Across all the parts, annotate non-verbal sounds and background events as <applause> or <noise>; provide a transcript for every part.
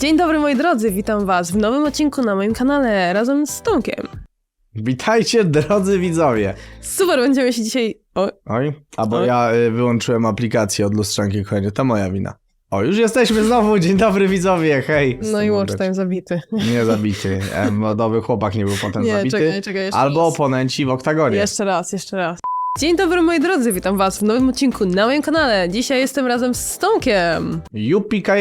Dzień dobry moi drodzy, witam was w nowym odcinku na moim kanale razem z Tomkiem. Witajcie drodzy widzowie. Super, będziemy się dzisiaj... O, Oj, a bo Oj. ja y, wyłączyłem aplikację od lustrzanki, kochanie, to moja wina. O, już jesteśmy znowu, dzień dobry widzowie, hej. no i watch time zabity. Nie zabity, e, modowy chłopak nie był potem Nie, zabity. czekaj, czekaj, jeszcze Albo raz. oponenci w oktagonie. Jeszcze raz, jeszcze raz. Dzień dobry moi drodzy, witam was w nowym odcinku na moim kanale. Dzisiaj jestem razem z Tomkiem. UPKA.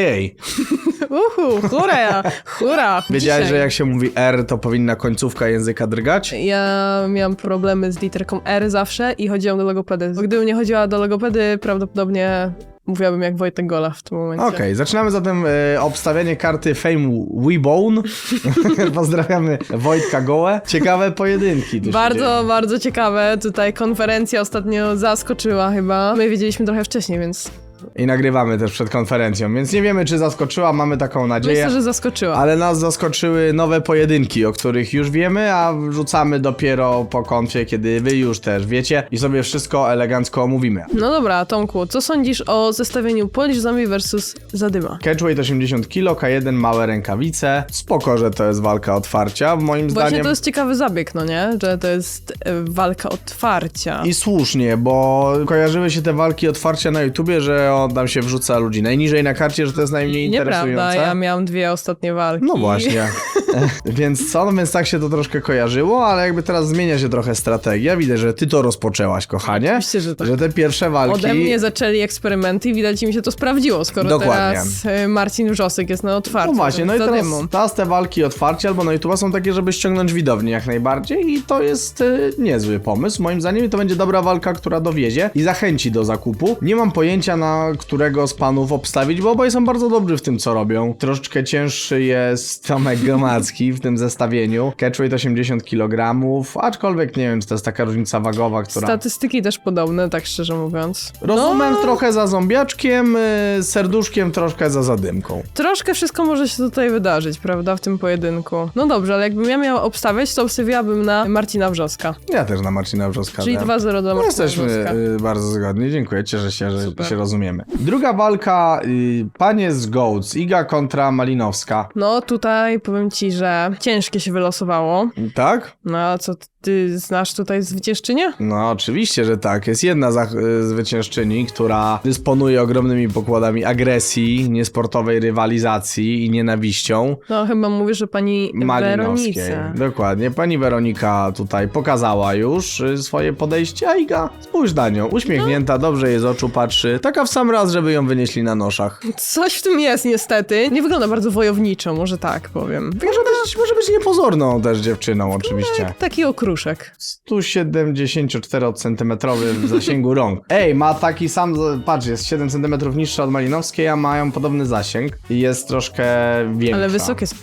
<laughs> Uhu, hura, hura. Wiedziałeś, Dzisiaj. że jak się mówi R, to powinna końcówka języka drgać? Ja miałam problemy z literką R zawsze i chodziłam do logopedy. Bo gdybym nie chodziła do logopedy, prawdopodobnie mówiłabym jak Wojtek Gola w tym momencie. Okej, zaczynamy zatem e, obstawianie karty Fame Webone. <laughs> Pozdrawiamy Wojtka Gołę. Ciekawe pojedynki. tu się Bardzo, dzieją. bardzo ciekawe. Tutaj konferencja ostatnio zaskoczyła chyba. My wiedzieliśmy trochę wcześniej, więc I nagrywamy też przed konferencją, więc nie wiemy, czy zaskoczyła, mamy taką nadzieję. myślę, że zaskoczyła. Ale nas zaskoczyły nowe pojedynki, o których już wiemy, a wrzucamy dopiero po konfie, kiedy wy już też wiecie i sobie wszystko elegancko omówimy. No dobra, Tomku, co sądzisz o zestawieniu Polish Zombie vs Zadyma? Catchweight 80 kg, K1 małe rękawice. Spoko, że to jest walka otwarcia, moim Właśnie zdaniem. to jest ciekawy zabieg, no nie? Że to jest e, walka otwarcia. I słusznie, bo kojarzyły się te walki otwarcia na YouTubie, że on tam się wrzuca ludzi najniżej na karcie, że to jest najmniej interesujące. Nieprawda, ja miałam dwie ostatnie walki. No właśnie. <laughs> <laughs> więc co? No więc tak się to troszkę kojarzyło, ale jakby teraz zmienia się trochę strategia. Widzę, że ty to rozpoczęłaś, kochanie. Oczywiście, że tak. Że te pierwsze walki. Ode mnie zaczęli eksperymenty i widać mi się to sprawdziło, skoro Dokładnie. teraz e, Marcin Wrzosek jest na otwarciu. No właśnie, no i teraz, teraz te walki otwarcie albo na YouTube są takie, żeby ściągnąć widownię jak najbardziej i to jest y, niezły pomysł. Moim zdaniem I to będzie dobra walka, która dowiezie i zachęci do zakupu. Nie mam pojęcia na którego z panów obstawić, bo oboje są bardzo dobrzy w tym, co robią. Troszeczkę cięższy jest Tomek Gomacki w tym zestawieniu. Catchweight 80 kg, aczkolwiek nie wiem, czy to jest taka różnica wagowa, która... Statystyki też podobne, tak szczerze mówiąc. Rozumem No, trochę za zombiaczkiem, y, serduszkiem troszkę za zadymką. Troszkę wszystko może się tutaj wydarzyć, prawda, w tym pojedynku. No dobrze, ale jakbym ja miała obstawiać, to obstawiałabym na Marcina Wrzoska. Ja też na Marcina Wrzoska. Czyli dałem. 2-0 dla No Marcina jesteśmy Wrzoska. y, bardzo zgodni, dziękuję, cieszę się, że Super. się rozumiemy. Druga walka, y, panie z Goats, Iga kontra Malinowska. No tutaj powiem ci, że ciężkie się wylosowało. Tak? No a co, ty znasz tutaj zwyciężczynię? No oczywiście, że tak. Jest jedna za, y, zwyciężczyni, która dysponuje ogromnymi pokładami agresji, niesportowej rywalizacji i nienawiścią. No chyba mówisz, że pani. Weronice. Dokładnie. Pani Weronika tutaj pokazała już y, swoje podejście, a Iga spójrz na nią, uśmiechnięta, dobrze jej z oczu patrzy. Taka w sam raz, żeby ją wynieśli na noszach. Coś w tym jest niestety. Nie wygląda bardzo wojowniczo, może tak powiem. Może być, może być niepozorną też dziewczyną, oczywiście. Taki okruszek. 174 cm w zasięgu rąk. <laughs> Ej, ma taki sam, patrz, jest 7 cm niższa od Malinowskiej, a mają podobny zasięg i jest troszkę większa. Ale wysokie jest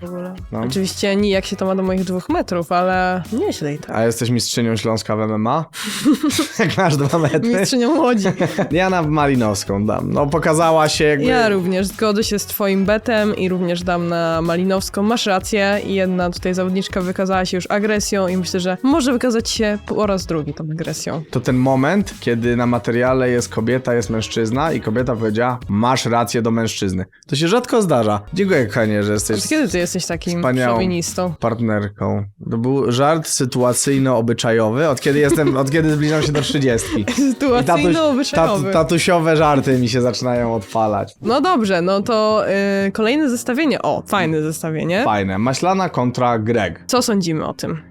w ogóle. No. Oczywiście nijak się to ma do moich dwóch metrów, ale nieźle i tak. A jesteś mistrzynią Śląska w MMA? <laughs> Jak masz dwa metry? Mistrzynią Łodzi. <laughs> Ja na Malinowską dam. No pokazała się jakby... Ja również zgodzę się z twoim betem i również dam na Malinowską. Masz rację. Jedna tutaj zawodniczka wykazała się już agresją i myślę, że może wykazać się po raz drugi tą agresją. To ten moment, kiedy na materiale jest kobieta, jest mężczyzna i kobieta powiedziała, masz rację do mężczyzny. To się rzadko zdarza. Dziękuję, kochanie, że jesteś Od kiedy ty jesteś takim Wspaniałą. szowinistą? partnerką. To był żart sytuacyjno-obyczajowy, od kiedy jestem, od kiedy zbliżam się do 30. <laughs> I Sytuacyjno-obyczajowy. tatusiowe żarty mi się zaczynają odpalać. No dobrze, no to y, kolejne zestawienie. O, fajne zestawienie. Fajne. Maślana kontra Greg. Co sądzimy o tym?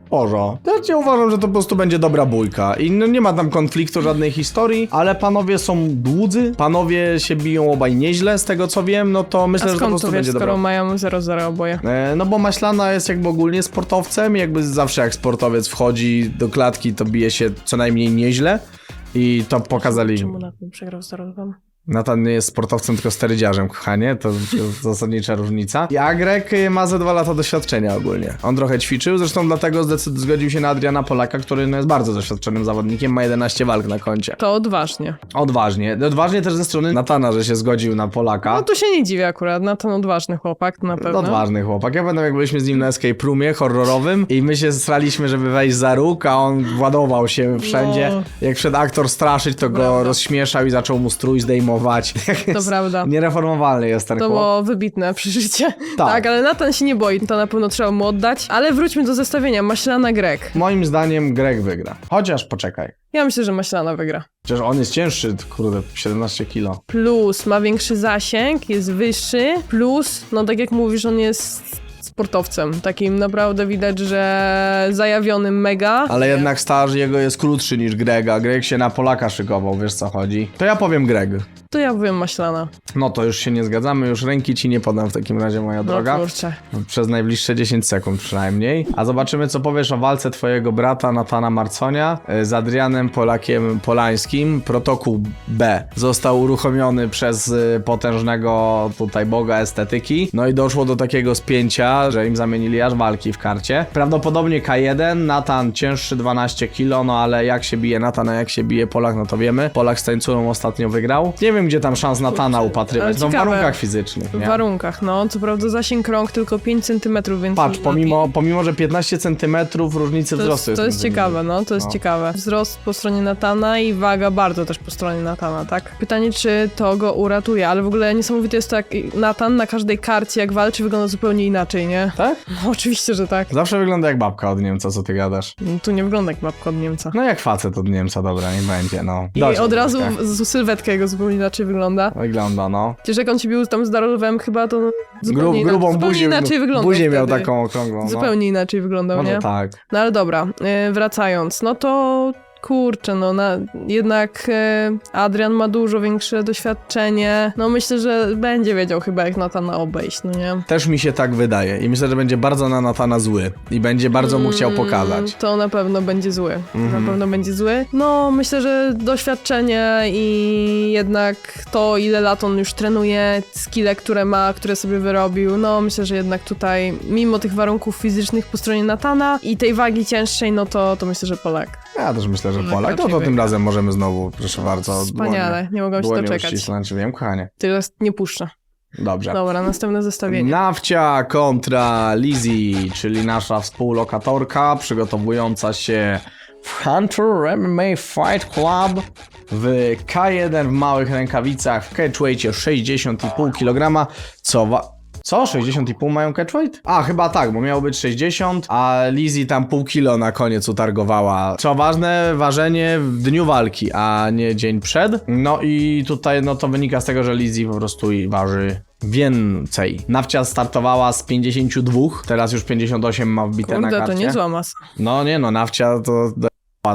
Ja cię uważam, że to po prostu będzie dobra bójka. I no, nie ma tam konfliktu, żadnej historii, ale panowie są dłudzy, panowie się biją obaj nieźle, z tego co wiem, no to myślę, A że to po skąd prostu to wiesz, będzie skoro dobra. mają 0-0 oboje? E, No bo Maślana jest jakby ogólnie sportowcem, jakby zawsze jak sportowiec wchodzi do klatki, to bije się co najmniej nieźle i to pokazali. Czemu na tym przegrał z Dorotwą? Natan nie jest sportowcem, tylko sterydziarzem, kochanie, to jest <laughs> zasadnicza różnica. I Agrek ma ze dwa lata doświadczenia ogólnie. On trochę ćwiczył, zresztą dlatego zdecyd- zgodził się na Adriana Polaka, który no, jest bardzo doświadczonym zawodnikiem, ma 11 walk na koncie. To odważnie. Odważnie. Odważnie też ze strony Natana, że się zgodził na Polaka. No tu się nie dziwię akurat, na ten odważny chłopak, to na pewno. Odważny chłopak. Ja pamiętam, jak byliśmy z nim na escape roomie horrorowym i my się straliśmy, żeby wejść za róg, a on władował się wszędzie. No. Jak wszedł aktor straszyć, to go Prawda. rozśmieszał i zaczął mu strój zdejmować. Reformować. To <laughs> prawda. Niereformowalny jest ten To chłop. było wybitne przeżycie. Tak. Tak. ale Natan się nie boi, to na pewno trzeba mu oddać. Ale wróćmy do zestawienia. Maślana Greg. Moim zdaniem Greg wygra. Chociaż poczekaj. Ja myślę, że Maślana wygra. Chociaż on jest cięższy, kurde, 17 kilo. Plus ma większy zasięg, jest wyższy. Plus, no tak jak mówisz, on jest sportowcem. Takim naprawdę widać, że zajawionym mega. Ale jednak staż jego jest krótszy niż Grega. Greg się na Polaka szykował, wiesz co chodzi. To ja powiem Greg. To ja powiem Maślana. No to już się nie zgadzamy, już ręki ci nie podam w takim razie, moja No droga. kurczę. Przez najbliższe 10 sekund przynajmniej. A zobaczymy, co powiesz o walce twojego brata Natana Marconia e, z Adrianem Polakiem Polańskim. Protokół B został uruchomiony przez e, potężnego tutaj boga estetyki. No i doszło do takiego spięcia, że im zamienili aż walki w karcie. Prawdopodobnie K1, Natan cięższy 12 kg, no ale jak się bije Natan, a jak się bije Polak, no to wiemy. Polak z tańcurą ostatnio wygrał. Nie wiem, gdzie tam szans Natana upatrywać. ale No w ciekawe. warunkach fizycznych, W nie? warunkach, no. Co prawda zasięg rąk tylko 5 cm, więc... Patrz, pomimo, pomimo że 15 cm różnicy To wzrostu jest, to jest między nimi. ciekawe, no, to jest No. ciekawe. Wzrost po stronie Natana i waga bardzo też po stronie Natana, tak? Pytanie, czy to go uratuje, ale w ogóle niesamowite jest to, jak Natan na każdej karcie, jak walczy, wygląda zupełnie inaczej, nie? Tak? <laughs> No, oczywiście, że tak. Zawsze wygląda jak babka od Niemca, co ty gadasz. No, Tu nie wygląda jak babka od Niemca. No jak facet od Niemca, dobra, nie będzie, no. I Dobrze, od razu Wojtek. z sylwetka jego zupełnie inaczej wygląda. Wygląda, no. Przecież jak on ci bił tam z Darolwem chyba, to Gru, zupełnie, ina- grubą zupełnie buzię, inaczej wyglądał buzię miał wtedy. taką okrągłą, no. Zupełnie inaczej wyglądał, No nie? tak. No ale dobra, y, wracając, no to kurczę, no na, jednak y, Adrian ma dużo większe doświadczenie. No myślę, że będzie wiedział chyba jak Natana obejść, no nie? Też mi się tak wydaje i myślę, że będzie bardzo na Natana zły i będzie bardzo mu chciał Mm, pokazać. To na pewno będzie zły. Mhm. Na pewno będzie zły. No, myślę, że doświadczenie i jednak to, ile lat on już trenuje, skille, które ma, które sobie wyrobił, no myślę, że jednak tutaj, mimo tych warunków fizycznych po stronie Natana i tej wagi cięższej, no to, to myślę, że Polak. Ja też myślę, że Polak Polak. No raczej to tym razem możemy znowu, proszę bardzo. Wspaniale, nie mogłam się dłonie doczekać. uścisnąć, wiem, kochanie. Teraz nie puszczę. Dobrze. Dobra, następne zestawienie. Nawcia kontra Lizzie, czyli nasza współlokatorka przygotowująca się w Hunter MMA Fight Club w K1 w małych rękawicach w catchweightie 60,5 kg, co wa- co? 60,5 mają catchweight? A, chyba tak, bo miało być 60, a Lizzie tam pół kilo na koniec utargowała. Co ważne, ważenie w dniu walki, a nie dzień przed. No i tutaj no to wynika z tego, że Lizzie po prostu i waży więcej. Nawcia startowała z 52, teraz już 58 ma wbite na Kurde, karcie. to niezła masa. No nie no, Nawcia to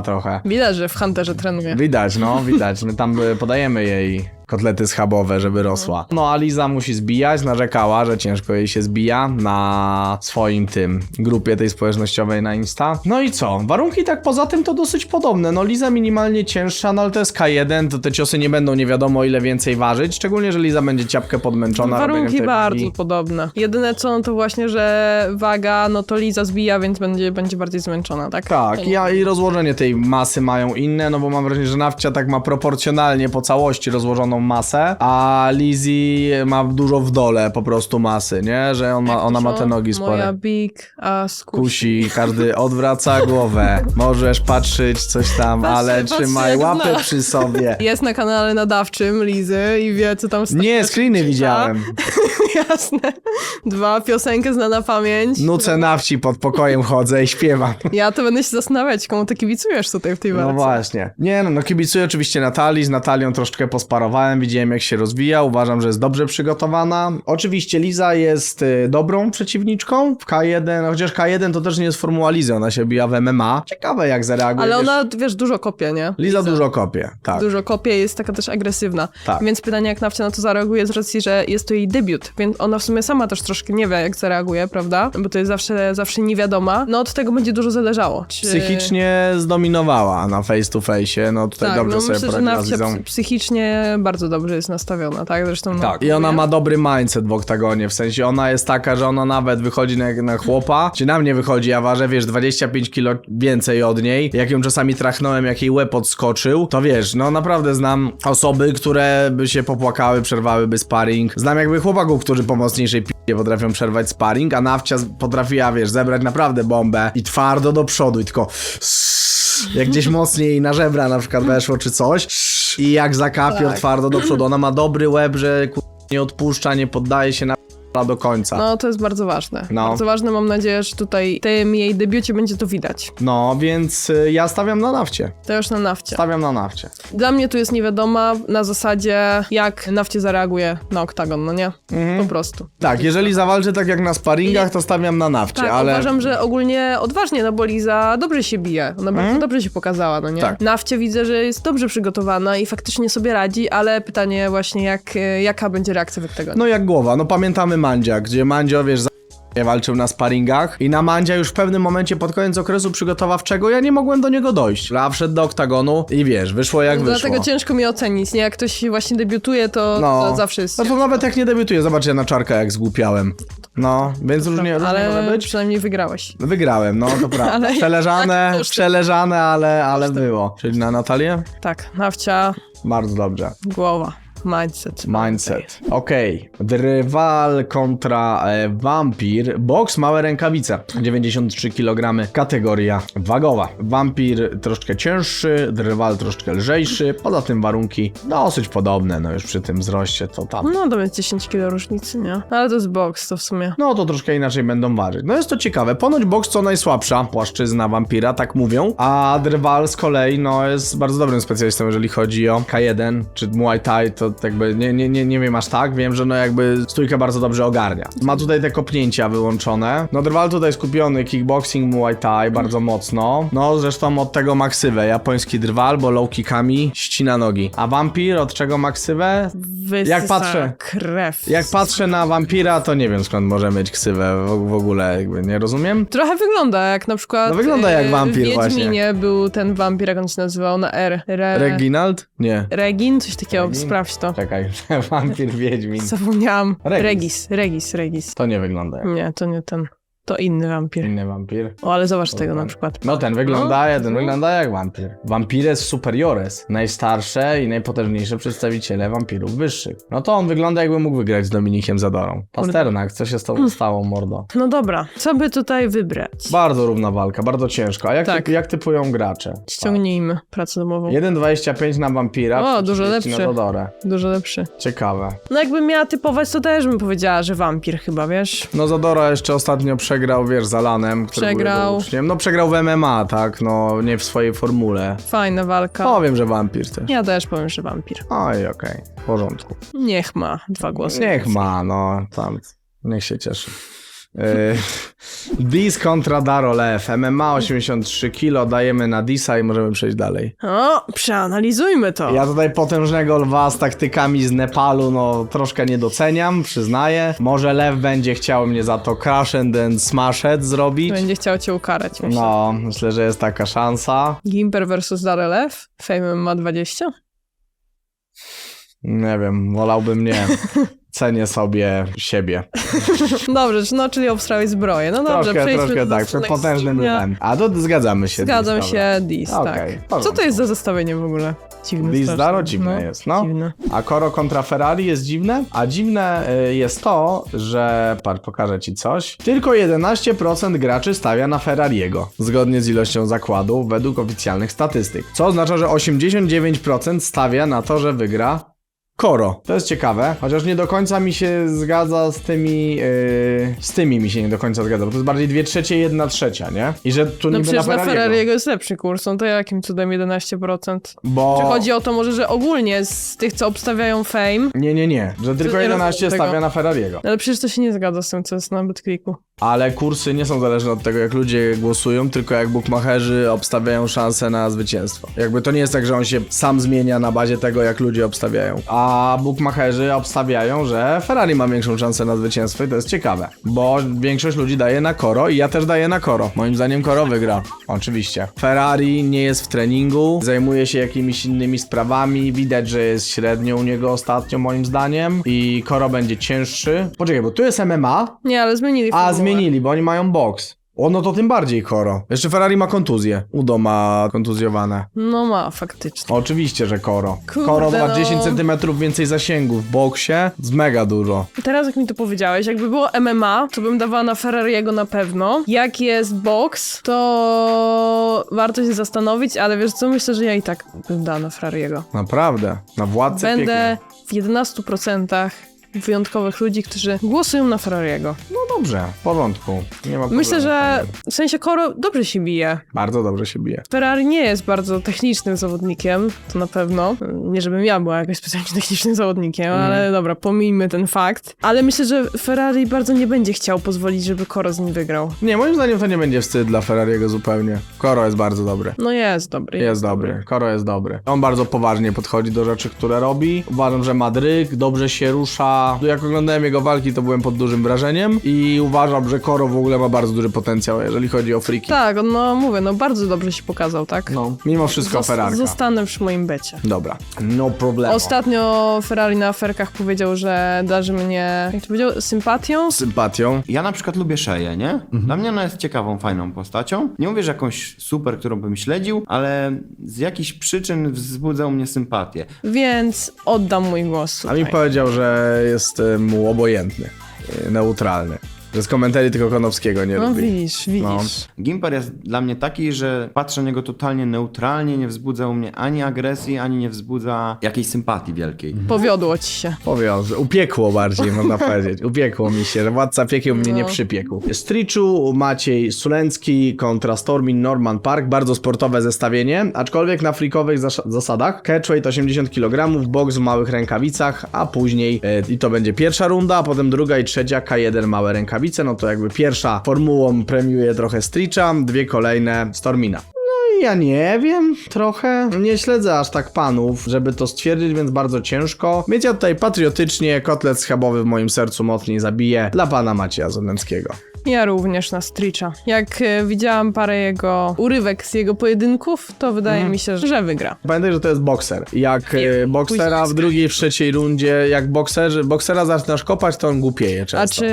trochę. Widać, że w Hunterze trenuje. Widać, no, widać. My tam y, podajemy jej kotlety schabowe, żeby rosła. No, a Liza musi zbijać, narzekała, że ciężko jej się zbija na swoim tym grupie tej społecznościowej na Insta. No i co? Warunki tak poza tym to dosyć podobne. No, Liza minimalnie cięższa, no ale to jest K1, to te ciosy nie będą nie wiadomo ile więcej ważyć, szczególnie, że Liza będzie ciapkę podmęczona. Warunki bardzo podobne. Jedyne co, no to właśnie, że waga, no to Liza zbija, więc będzie, będzie bardziej zmęczona, tak? Tak, ja, i rozłożenie tej masy mają inne, no bo mam wrażenie, że Nawcia tak ma proporcjonalnie po całości rozłożoną masę, a Lizzie ma dużo w dole po prostu masy, nie? Że on ma, ona ma te nogi Moja spore. big ass kusi. Kusi, każdy <laughs> odwraca głowę. Możesz patrzeć coś tam, Patrzę, ale patrzę, trzymaj jak łapy zna. przy sobie. <laughs> Jest na kanale nadawczym Lizy i wie, co tam stoi. Nie, screeny widziałem. <laughs> Jasne. Dwa, piosenkę zna na pamięć. Nucę na wsi pod pokojem chodzę i śpiewam. Ja to będę się zastanawiać, komu ty kibicujesz tutaj w tej walce. No właśnie. Nie no, no kibicuję oczywiście Natalii, z Natalią troszeczkę posparowałem, widziałem jak się rozwija, uważam, że jest dobrze przygotowana. Oczywiście Liza jest y, dobrą przeciwniczką w K1, no chociaż K1 to też nie jest formuła Lizy, ona się bija w MMA. Ciekawe jak zareaguje. Ale wiesz, ona, wiesz, dużo kopie, nie? Liza dużo kopie, tak. Dużo kopie, jest taka też agresywna. Tak. Więc pytanie, jak Nawcia na to zareaguje z racji, że jest to jej debiut, więc ona w sumie sama też troszkę nie wie, jak zareaguje, prawda? Bo to jest zawsze, zawsze niewiadoma. No od tego będzie dużo zależało. Czy... Psychicznie zdominowała na face to face, no tutaj tak, dobrze no sobie myślę, że poradziła z Nawcia Lizą. psy- psychicznie bardzo dobrze jest nastawiona, tak? Zresztą no, Tak, i ona ma dobry mindset w oktagonie, w sensie ona jest taka, że ona nawet wychodzi na, na chłopa, czy na mnie wychodzi, ja ważę, wiesz, 25 kilo więcej od niej, jak ją czasami trachnąłem, jak jej łeb odskoczył, to wiesz, no naprawdę znam osoby, które by się popłakały, przerwałyby sparring, znam jakby chłopaków, którzy po mocniejszej p***ie potrafią przerwać sparring, a Nawcia z- potrafiła, wiesz, zebrać naprawdę bombę i twardo do przodu i tylko <laughs> jak gdzieś mocniej na żebra na przykład weszło czy coś, i jak zakapior Tak. twardo do przodu. Ona ma dobry łeb, że ku... nie odpuszcza, nie poddaje się na do końca. No. No, to jest bardzo ważne. No. Bardzo ważne, mam nadzieję, że tutaj w tym jej debiucie będzie to widać. więc y, ja stawiam na nafcie. To już na nafcie. Stawiam na nafcie. Dla mnie tu jest niewiadoma na zasadzie, jak nafcie zareaguje na oktagon, no nie? Po prostu. Tak, jeżeli zawalczy tak jak na sparingach, to stawiam na nafcie, Tak, ale... uważam, że ogólnie odważnie, no bo Liza dobrze się bije. Ona bardzo dobrze się pokazała, no nie? Tak. Nafcie widzę, że jest dobrze przygotowana i faktycznie sobie radzi, ale pytanie właśnie, jak, e, jaka będzie reakcja w tego. No jak głowa, no pamiętamy Mandzia, gdzie Mandzio, wiesz, za... walczył na sparingach i na Mandzia już w pewnym momencie pod koniec okresu przygotowawczego ja nie mogłem do niego dojść. A wszedł do oktagonu i wiesz, wyszło jak wyszło. Dlatego ciężko mi ocenić, nie? Jak ktoś właśnie debiutuje, to, No. to zawsze jest... No to nawet jak nie debiutuję, zobacz ja na czarka jak zgłupiałem. No, więc różnie, różnie może ale być. przynajmniej wygrałeś. Wygrałem, no to prawda. <laughs> Ale Przeleżane, kosztem. przeleżane, ale, ale było. Czyli na Natalię? Tak, nafcia, Bardzo dobrze. głowa, mindset. Mindset. Okej. Drwal kontra e, wampir. Boks, małe rękawice. 93 kg. Kategoria wagowa. Wampir troszkę cięższy, drwal troszkę lżejszy. Poza tym warunki dosyć podobne, no już przy tym wzroście to tam. No to jest 10 kilo różnicy, nie? Ale to jest boks, to w sumie. No to troszkę inaczej będą ważyć. No jest to ciekawe. Ponoć boks to najsłabsza płaszczyzna wampira, tak mówią. A drwal z kolei, no jest bardzo dobrym specjalistą, jeżeli chodzi o K1 czy Muay Thai, to jakby nie, nie, nie, nie wiem aż tak. Wiem, że no jakby stójkę bardzo dobrze ogarnia. Ma tutaj te kopnięcia wyłączone. No drwal tutaj skupiony, kickboxing, Muay Thai bardzo mocno. No zresztą od tego maksywę. Japoński drwal, bo low kickami ścina nogi. A wampir od czego maksywę? Wysysa Jak patrzę- krew. Jak patrzę na wampira, to nie wiem skąd może mieć ksywę w, w ogóle, jakby nie rozumiem. Trochę wygląda jak na przykład. No wygląda jak wampir w właśnie. Wiedźminie był ten wampir, jak on się nazywał, na R. Re... Reginald? Nie. Regin? Coś takiego, Regin? sprawdź to. Czekaj, <laughs> wampir Wiedźmin. Zapomniałam. Regis. Regis, Regis, Regis. To nie wygląda jak Nie, to nie ten. To inny wampir. inny wampir. O, ale zobacz tego na przykład. No ten wygląda, No. jeden wygląda jak wampir. Vampires superiores. Najstarsze i najpotężniejsze przedstawiciele wampirów wyższych. No to on wygląda jakby mógł wygrać z Dominikiem Zadorą. Pasternak, co się z tobą stało, mordo? No dobra, co by tutaj wybrać? Bardzo równa walka, bardzo ciężko. A jak, Tak. ty, jak typują gracze? Ściągnijmy pracę domową. 1,25 na wampira, O, dużo 30 lepszy. na Dodorę. Dużo lepszy. Ciekawe. No jakbym miała typować, to też bym powiedziała, że wampir chyba, wiesz? No Zadora jeszcze ostatnio przegrał, wiesz, z Alanem, który Przegrał. był uczniem. No przegrał w MMA, tak, no nie w swojej formule. Fajna walka. Powiem, że wampir też. Ja też powiem, że wampir. Oj, okej, w porządku. Niech ma dwa głosy. Niech ma, no, tam, niech się cieszy. Yy, <laughs> Dis kontra Darolew, MMA 83 kg, dajemy na Disa i możemy przejść dalej. O, przeanalizujmy to. Ja tutaj potężnego lwa z taktykami z Nepalu, no troszkę nie doceniam, przyznaję. Może lew będzie chciał mnie za to crash and then smash it zrobić. Będzie chciał cię ukarać, myślę. No, myślę, że jest taka szansa. Gimper versus Darelew? Fame ma 20? Nie wiem, wolałbym nie. <laughs> Cenię sobie siebie. <laughs> Dobrze, no czyli obstrałeś zbroję. No dobrze, troszkę, przejdźmy troszkę do tak, przed potężnym lwem. A to zgadzamy się. Zgadzam Dis, się, Dis, Okej, tak. Co to jest za zestawienie w ogóle? Dziwne Dis. Daro dziwne jest, no. Dziwne. A Koro kontra Ferrari jest dziwne? A dziwne y, jest to, że, patrz, pokażę ci coś. Tylko 11% graczy stawia na Ferrariego, zgodnie z ilością zakładów według oficjalnych statystyk. Co oznacza, że 89% stawia na to, że wygra Koro. To jest ciekawe, chociaż nie do końca mi się zgadza z tymi, yy, z tymi mi się nie do końca zgadza, bo to jest bardziej 2 trzecie, 1 trzecia, nie? I że tu No niby przecież na na Ferrariego. Ferrariego jest lepszy kurs, no to jakim cudem 11%? Bo... Czy chodzi o to może, że ogólnie z tych, co obstawiają Fame, Nie, nie, nie, że tylko nie 11 rozumiem tego. stawia na Ferrariego. ale przecież to się nie zgadza z tym, co jest na BitClicku. Ale kursy nie są zależne od tego, jak ludzie głosują, tylko jak bookmacherzy obstawiają szanse na zwycięstwo. Jakby to nie jest tak, że on się sam zmienia na bazie tego, jak ludzie obstawiają. A bookmacherzy obstawiają, że Ferrari ma większą szansę na zwycięstwo i to jest ciekawe. Bo większość ludzi daje na Koro i ja też daję na Koro. Moim zdaniem Koro wygra. Oczywiście. Ferrari nie jest w treningu, zajmuje się jakimiś innymi sprawami. Widać, że jest średnio u niego ostatnio, moim zdaniem. I Koro będzie cięższy. Poczekaj, bo tu jest MMA, Nie, ale zmienili a, formułę. zmienili, bo oni mają box. O, no to tym bardziej Koro. Jeszcze Ferrari ma kontuzję. Udo ma kontuzjowane. No ma, faktycznie. Oczywiście, że Koro. Kurde, Koro ma no. 10 cm więcej zasięgu w boksie. Z mega dużo. Teraz jak mi to powiedziałeś, jakby było MMA, to bym dawała na Ferrariego na pewno. Jak jest box, to warto się zastanowić, ale wiesz co, myślę, że ja i tak bym dała na Ferrariego. Naprawdę. Na władcę Będę w 11% wyjątkowych ludzi, którzy głosują na Ferrariego. No dobrze, w porządku. Nie ma. Myślę, że w sensie Koro dobrze się bije. Bardzo dobrze się bije. Ferrari nie jest bardzo technicznym zawodnikiem, to na pewno. Nie żebym ja była jakoś specjalnie <laughs> technicznym zawodnikiem, Mhm. ale dobra, pomijmy ten fakt. Ale myślę, że Ferrari bardzo nie będzie chciał pozwolić, żeby Koro z nim wygrał. Nie, moim zdaniem to nie będzie wstyd dla Ferrariego zupełnie. Koro jest bardzo dobry. No jest dobry. Jest dobry, Koro jest dobry. On bardzo poważnie podchodzi do rzeczy, które robi. Uważam, że ma dryg, dobrze się rusza. Jak oglądałem jego walki, to byłem pod dużym wrażeniem i uważam, że Koro w ogóle ma bardzo duży potencjał, jeżeli chodzi o friki. Tak, no mówię, no bardzo dobrze się pokazał, tak? No, mimo wszystko Zos- Ferrari. Zostanę przy moim becie. Dobra, no problem. Ostatnio Ferrari na aferkach powiedział, że darzy mnie, jak to powiedział, sympatią? Sympatią. Ja na przykład lubię Szeję, nie? Dla mnie ona jest ciekawą, fajną postacią. Nie mówię, że jakąś super, którą bym śledził, ale z jakichś przyczyn wzbudzał mnie sympatię. Więc oddam mój głos A mi tutaj. powiedział, że jest mu obojętny, y, neutralny. Że z komentarzy tylko Konowskiego nie No lubi. widzisz, widzisz. No. Gimper jest dla mnie taki, że patrzę na niego totalnie neutralnie, nie wzbudza u mnie ani agresji, ani nie wzbudza jakiejś sympatii wielkiej. Powiodło ci się. Powiąże. Upiekło bardziej, <laughs> można powiedzieć. Upiekło mi się, że władca piekieł mnie nie No. przypiekł. Striczu, Maciej Sulencki kontra Stormin Norman Park. Bardzo sportowe zestawienie, aczkolwiek na freakowych zas- zasadach. Catchweight 80 kg, boks w małych rękawicach, a później e, i to będzie pierwsza runda, a potem druga i trzecia K1 małe rękawice. No to jakby pierwsza formułą premiuje trochę Stricza, dwie kolejne Stormina. No Ja nie wiem, trochę. Nie śledzę aż tak panów, żeby to stwierdzić, więc bardzo ciężko. Więc ja tutaj patriotycznie kotlet schabowy w moim sercu mocniej zabiję dla pana Macieja Zolęckiego. Ja również na Stricza. Jak e, widziałam parę jego urywek z jego pojedynków, to wydaje Mhm. mi się, że wygra. Pamiętaj, że to jest bokser. Jak e, boksera w drugiej, w trzeciej rundzie, jak bokserzy, boksera zaczynasz kopać, to on głupieje często. A czy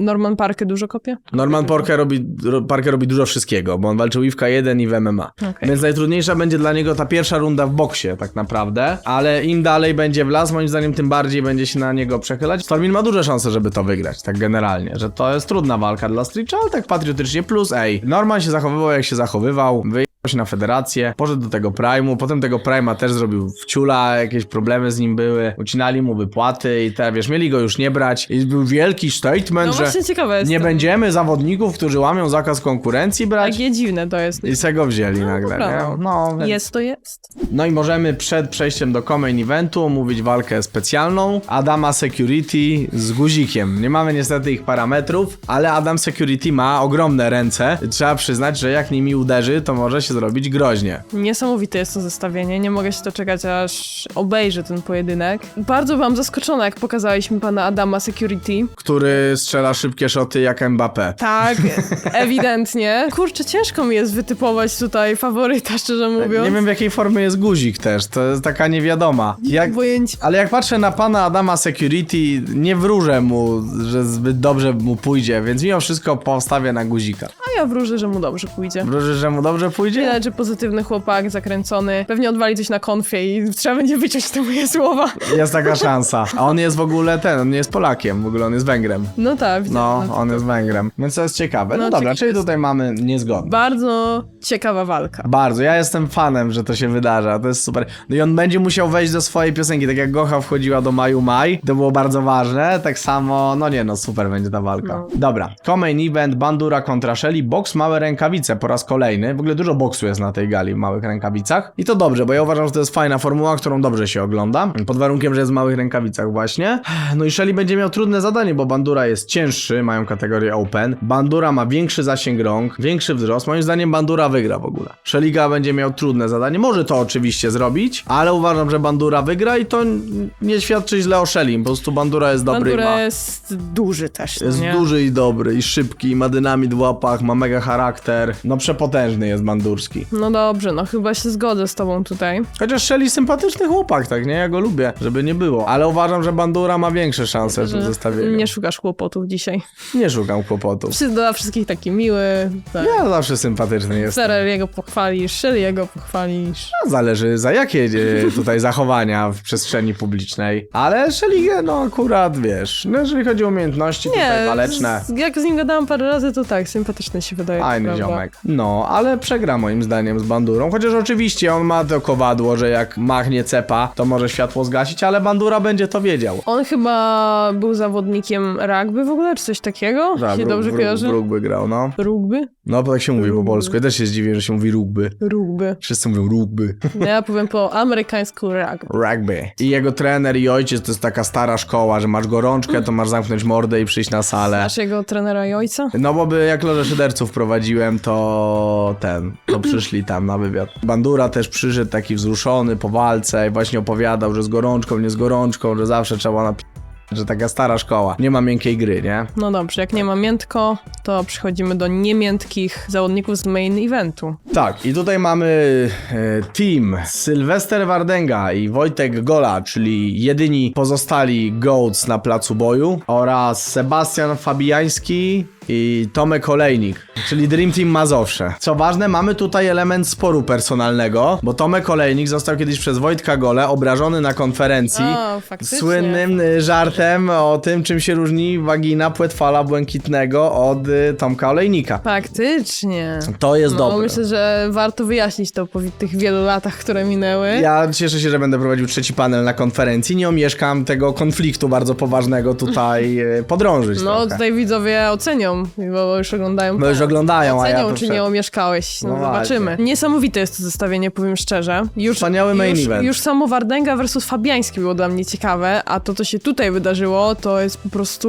Norman Parker dużo kopie? Norman Parker robi, ro- Parker robi dużo wszystkiego, bo on walczył i w K1 i w MMA. Okej. Więc najtrudniejsza będzie dla niego ta pierwsza runda w boksie tak naprawdę, ale im dalej będzie w las, moim zdaniem tym bardziej będzie się na niego przechylać. Stormin ma duże szanse, żeby to wygrać, tak generalnie, że to jest trudna walka dla Stritcha, ale tak patriotycznie plus ej. Norman się zachowywał jak się zachowywał, wyjechał się na federację, poszedł do tego Prime'u, potem tego Prime'a też zrobił w ciula, jakieś problemy z nim były, ucinali mu wypłaty i te, wiesz, mieli go już nie brać i był wielki statement, No że właśnie ciekawe jest nie to. będziemy zawodników, którzy łamią zakaz konkurencji brać. Takie dziwne to jest. I se go wzięli nagle, prawda. nie? No, więc... Jest to jest. no i możemy przed przejściem do main eventu omówić walkę specjalną Adama Security z guzikiem. Nie mamy niestety ich parametrów, ale Adam Security ma ogromne ręce. Trzeba przyznać, że jak nimi uderzy, to może się zrobić groźnie. Niesamowite jest to zestawienie. Nie mogę się doczekać, aż obejrzę ten pojedynek. Bardzo byłam zaskoczona, jak pokazałeś mi pana Adama Security. Który strzela szybkie szoty jak Mbappé. Tak, <laughs> ewidentnie. Kurczę, ciężko mi jest wytypować tutaj faworyta, szczerze mówiąc. Nie wiem w jakiej formie jest guzik też, to jest taka niewiadoma. Jak, Pojęcia. Ale jak patrzę na pana Adama Security, nie wróżę mu, że zbyt dobrze mu pójdzie, więc mimo wszystko postawię na guzika. A ja wróżę, że mu dobrze pójdzie. Wróżysz, że mu dobrze pójdzie? Widać, że pozytywny chłopak, zakręcony. Pewnie odwali coś na konfie i trzeba będzie wyciąć te moje słowa. Jest taka szansa. A on jest w ogóle ten, on nie jest Polakiem, w ogóle on jest Węgrem. No tak, widzę. No, on jest Węgrem. Więc to jest ciekawe. No, No, dobra, ciekawe czyli tutaj mamy niezgodne. Bardzo ciekawa walka. Bardzo, ja jestem fanem, że to się wydarza, to jest super. No i on będzie musiał wejść do swojej piosenki, tak jak Gocha wchodziła do Maju Maj, to było bardzo ważne, tak samo, no nie no, super będzie ta walka. No. Dobra, co-main event, Bandura kontra Shelly, boks małe rękawice po raz kolejny, w ogóle dużo boksu jest na tej gali w małych rękawicach i to dobrze, bo ja uważam, że to jest fajna formuła, którą dobrze się ogląda, pod warunkiem, że jest w małych rękawicach właśnie. <sighs> No i Shelly będzie miał trudne zadanie, bo Bandura jest cięższy, mają kategorię open, Bandura ma większy zasięg rąk, większy wzrost, moim zdaniem Bandura wygra w ogóle. Szeliga będzie miał trudne zadanie, może to oczywiście zrobić, ale uważam, że Bandura wygra i to nie świadczy źle o Shellim, po prostu Bandura jest dobry Bandura ma... jest duży też, no Jest nie? duży i dobry, i szybki, i ma dynamit w łapach, ma mega charakter. No przepotężny jest No dobrze, no chyba się zgodzę z tobą tutaj. Chociaż Shelly sympatyczny chłopak, tak nie? Ja go lubię, żeby nie było. Ale uważam, że Bandura ma większe szanse w tym zestawieniu. nie szukasz kłopotów dzisiaj. nie szukam kłopotów. Wszyscy dla wszystkich taki miły. Tak. Ja zawsze sympatyczny jestem. Ferreriego pochwalisz, Shelly'ego pochwalisz. No, Zależy za jakie e, tutaj zachowania w przestrzeni publicznej. Ale Shelly, no akurat, wiesz, no, jeżeli chodzi o umiejętności tutaj waleczne. z, jak z nim gadałam parę razy, to tak, sympatyczny się wydaje. Fajny ziomek. No, ale przegra moim zdaniem z Bandurą. Chociaż oczywiście on ma to kowadło, że jak machnie cepa, to może światło zgasić, ale Bandura będzie to wiedział. On chyba był zawodnikiem rugby w ogóle, czy coś takiego? się dobrze kojarzy? Rugby grał, no. Rugby? No, bo tak się mówi po Rugby. polsku. Ja też się zdziwię, że się mówi rugby. Rugby. Wszyscy mówią rugby. No Ja powiem po amerykańsku rugby. Rugby. I jego trener i ojciec to jest taka stara szkoła, że masz gorączkę, to masz zamknąć mordę i przyjść na salę. Naszego trenera i ojca? No bo by jak loże szyderców prowadziłem, to ten, to przyszli tam na wywiad. Bandura też przyszedł taki wzruszony po walce i właśnie opowiadał, że z gorączką, nie z gorączką, że zawsze trzeba na że taka stara szkoła. Nie ma miękkiej gry, nie? No dobrze, jak nie ma miętko, to przechodzimy do niemiętkich zawodników z main eventu. Tak, i tutaj mamy e, team Sylwester Wardenga i Wojtek Gola, czyli jedyni pozostali GOATs na placu boju oraz Sebastian Fabiański i Tomek Olejnik, czyli Dream Team Mazowsze. Co ważne, mamy tutaj element sporu personalnego, bo Tomek Olejnik został kiedyś przez Wojtka Gole obrażony na konferencji O, faktycznie. słynnym y, żartem o tym, czym się różni wagina płetwala błękitnego od y, Tomka Olejnika. Faktycznie. To jest No, dobre. myślę, że warto wyjaśnić to po tych wielu latach, które minęły. Ja cieszę się, że będę prowadził trzeci panel na konferencji. Nie omieszkam tego konfliktu bardzo poważnego tutaj e, podrążyć. No, trochę. tutaj widzowie ocenią, bo już oglądają. No już oglądają, a ja Ocenią, to czy przed- nie omieszkałeś. No, No zobaczymy. właśnie. Niesamowite jest to zestawienie, powiem szczerze. Już, Wspaniały main już, event. Już samo Wardęga versus Fabiański było dla mnie ciekawe, a to, co się tutaj wydarzyło, to jest po prostu...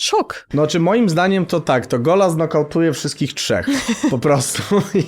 Szok. No czy moim zdaniem to tak, to Gola znokautuje wszystkich trzech. Po <laughs> prostu.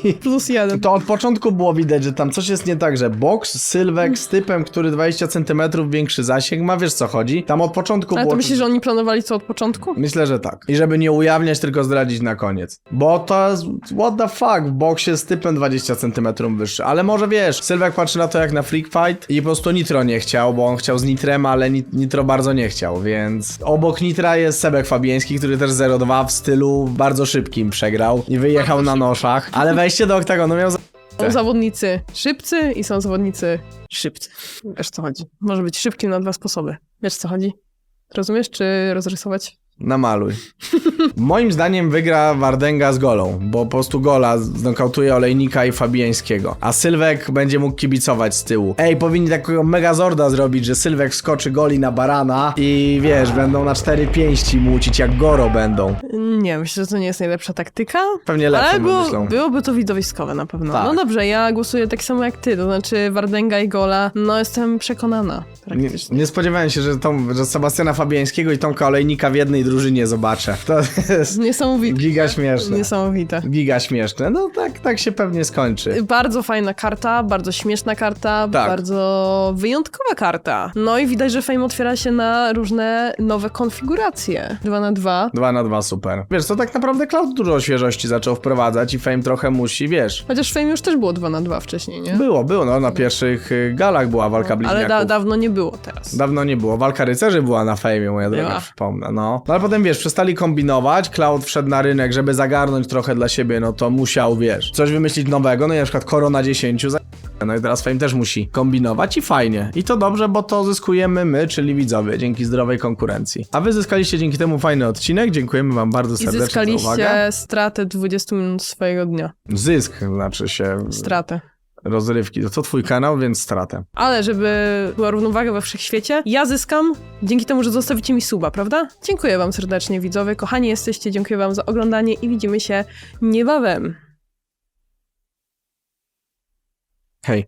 I Plus jeden. to od początku było widać, że tam coś jest nie tak, że boks, Sylwek z typem, który 20 cm większy zasięg ma, wiesz co chodzi? Tam od początku Ale było... to myślisz, że oni planowali co od początku? Myślę, że tak. I żeby nie ujawniać, tylko zdradzić na koniec. Bo to jest, what the fuck, w boksie z typem 20 cm wyższy. Ale może wiesz, Sylwek patrzy na to jak na freak fight i po prostu Nitro nie chciał, bo on chciał z Nitrem, ale Nit- Nitro bardzo nie chciał, więc obok Nitra jest Sebek Fabiański, który też 0-2 w stylu bardzo szybkim przegrał i wyjechał na noszach, ale wejście do oktagonu miał za... Są zawodnicy szybcy i są zawodnicy szybcy. Wiesz co chodzi. Może być szybkim na dwa sposoby. Wiesz co chodzi? Rozumiesz, czy rozrysować? Namaluj. <laughs> Moim zdaniem wygra Wardenga z golą, bo po prostu gola znokautuje Olejnika i Fabiańskiego, a Sylwek będzie mógł kibicować z tyłu. Ej, powinni takiego megazorda zrobić, że Sylwek skoczy goli na barana i wiesz, będą na cztery pięści mucić, jak Goro będą. Nie, myślę, że to nie jest najlepsza taktyka. Pewnie lepsze Ale było, myślą. byłoby to widowiskowe na pewno. Tak. No dobrze, ja głosuję tak samo jak ty, to znaczy Wardęga i Gola. No jestem przekonana Nie, nie spodziewałem się, że, Tom, że Sebastiana Fabiańskiego i Tomka Olejnika w jednej drużynie zobaczę. To jest Niesamowite. giga śmieszne. Niesamowite. Giga śmieszne. No tak, tak się pewnie skończy. Bardzo fajna karta, bardzo śmieszna karta, Tak. bardzo wyjątkowa karta. No i widać, że Fame otwiera się na różne nowe konfiguracje. 2 na 2 Dwa na dwa super. Wiesz, to tak naprawdę Cloud dużo świeżości zaczął wprowadzać i Fame trochę musi, wiesz. Chociaż Fame już też było 2 na 2 wcześniej, nie? Było, było, no na pierwszych y, galach była walka bliźniaków. Ale da dawno nie było teraz. Dawno nie było. Walka rycerzy była na fejmie, moja droga, Była. przypomnę, no. no. Ale potem, wiesz, przestali kombinować, Cloud wszedł na rynek, żeby zagarnąć trochę dla siebie, no to musiał, wiesz, coś wymyślić nowego, no i na przykład Korona 10 za... No i teraz Fame też musi kombinować i fajnie. I to dobrze, bo to zyskujemy my, czyli widzowie, dzięki zdrowej konkurencji. A wy zyskaliście dzięki temu fajny odcinek, dziękujemy wam bardzo I serdecznie za uwagę. zyskaliście stratę 20 minut swojego dnia. Zysk, znaczy się Stratę. Rozrywki. To, twój kanał, więc stratę. Ale żeby była równowaga we wszechświecie, ja zyskam dzięki temu, że zostawicie mi suba, prawda? Dziękuję wam serdecznie, widzowie. Kochani jesteście, dziękuję wam za oglądanie i widzimy się niebawem. Hej.